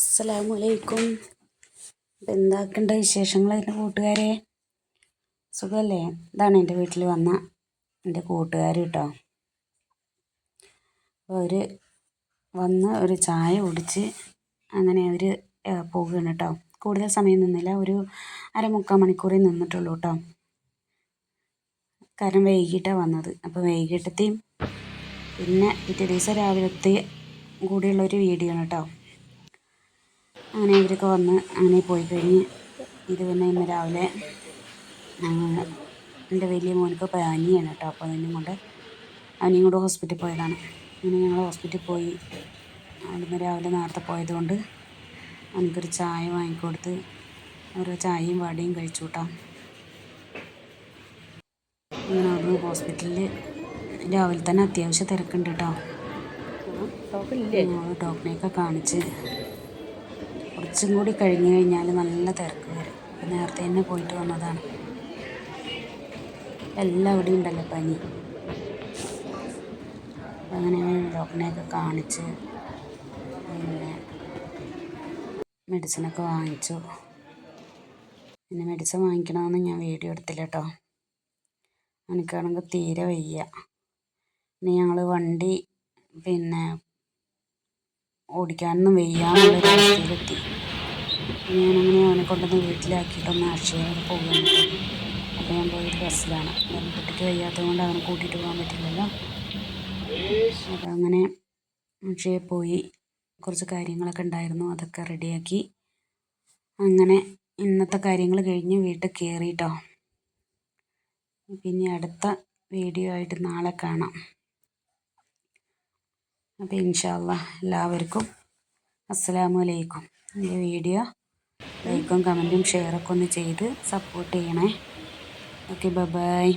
അസ്സലാമലൈക്കും ഇപ്പം എന്താക്കേണ്ട വിശേഷങ്ങൾ എന്റെ കൂട്ടുകാരെ? സുഖമല്ലേ ഇതാണ് എന്റെ വീട്ടിൽ വന്ന എന്റെ കൂട്ടുകാർ കേട്ടോ അവർ വന്ന് ഒരു ചായ കുടിച്ച് അങ്ങനെ അവർ പോവുകയാണ് കേട്ടോ കൂടുതൽ സമയം നിന്നില്ല. ഒരു അരമുക്കാൽ മണിക്കൂറിൽ നിന്നിട്ടുള്ളൂ കേട്ടോ കാരണം വൈകിട്ടാണ് വന്നത്. അപ്പോൾ വൈകിട്ടത്തെയും പിന്നെ പിറ്റേ ദിവസം രാവിലത്തെ കൂടിയുള്ളൊരു വീഡിയോ ആണ് കേട്ടോ അങ്ങനെ ഇവരൊക്കെ വന്ന് അങ്ങനെ പോയി കഴിഞ്ഞ് ഇത് പിന്നെ ഇന്ന് രാവിലെ എന്റെ വലിയ മോനക്ക് പനിയാണ് കേട്ടോ. അപ്പോൾ അതിനും കൊണ്ട് അവനെയും കൂടെ ഹോസ്പിറ്റലിൽ പോയതാണ്. അങ്ങനെ ഞങ്ങൾ ഹോസ്പിറ്റലിൽ പോയി. അവിടുന്ന് രാവിലെ നേരത്തെ പോയതുകൊണ്ട് അവനക്കൊരു ചായ വാങ്ങിക്കൊടുത്ത് ഓരോ ചായയും വടയും കഴിച്ചു കൂട്ടാം. അങ്ങനെ അവിടുന്ന് ഹോസ്പിറ്റലിൽ രാവിലെ തന്നെ അത്യാവശ്യം തിരക്കുണ്ട് കേട്ടോ. ഡോക്ടറിനെയൊക്കെ കാണിച്ച് കുറച്ചും കൂടി കഴിഞ്ഞ് കഴിഞ്ഞാൽ നല്ല തിരക്ക് വരും. നേരത്തെ തന്നെ പോയിട്ട് വന്നതാണ്. എല്ലാവിടെയും ഉണ്ടല്ലോ പനി. അങ്ങനെ ഡോക്ടറിനെയൊക്കെ കാണിച്ച് പിന്നെ മെഡിസിനൊക്കെ വാങ്ങിച്ചു. പിന്നെ മെഡിസിൻ വാങ്ങിക്കണമെന്ന് ഞാൻ വീഡിയോ എടുത്തില്ല കേട്ടോ. എനിക്കാണെങ്കിൽ തീരെ വയ്യ. ഇനി ഞങ്ങൾ വണ്ടി പിന്നെ ഓടിക്കാനൊന്നും വയ്യാന്നുള്ളൊരു അവസ്ഥയിലെത്തി. ഞാനങ്ങനെ അവനെ കൊണ്ടുവന്ന് വീട്ടിലാക്കിയിട്ടൊന്ന് അക്ഷയ വരെ പോകുകയാണ് അപ്പോൾ ഞാൻ പോയത് ബസ്സിലാണ്. കാരണം കുട്ടിക്ക് വയ്യാത്തത് കൊണ്ട് അവനെ കൂട്ടിയിട്ട് പോകാൻ പറ്റില്ലല്ലോ. അപ്പോൾ അങ്ങനെ അക്ഷയെ പോയി കുറച്ച് കാര്യങ്ങളൊക്കെ ഉണ്ടായിരുന്നു. അതൊക്കെ റെഡിയാക്കി. അങ്ങനെ ഇന്നത്തെ കാര്യങ്ങൾ കഴിഞ്ഞ് വീട്ടിൽ കയറിയിട്ടോ പിന്നെ അടുത്ത വീഡിയോ ആയിട്ട് നാളെ കാണാം. അപ്പോൾ ഇൻഷാല്ല എല്ലാവർക്കും അസ്സലാമു അലൈക്കും എന്റെ വീഡിയോ ലൈക്കും കമന്റും ഷെയറൊക്കെ ഒന്ന് ചെയ്ത് സപ്പോർട്ട് ചെയ്യണേ. Okay bye